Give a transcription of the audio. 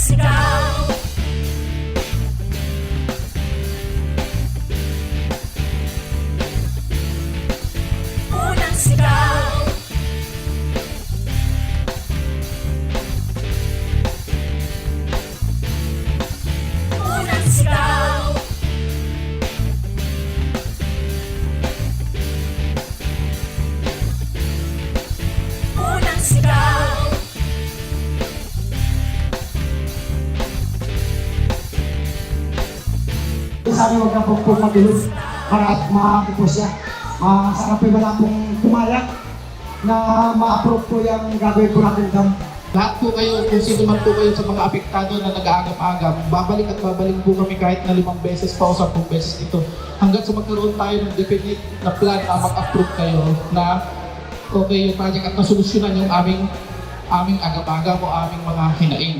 Siga Sabi huwag na pong magulog para at maaari po siya. Ah, sana po wala pong pumayag na ma-approve po yung gagawin po natin dam. Lahat po kayo, kung sino man po kayo sa mga apektado na nag-aagam-agam, babalik at babalik po kami kahit na limang beses pa o sampung beses ito. Hanggang sa magkaroon tayo ng definite na plan na mag-approve kayo na okay yung project at nasolusyonan yung aming aming agam-agam o aming mga hinaing.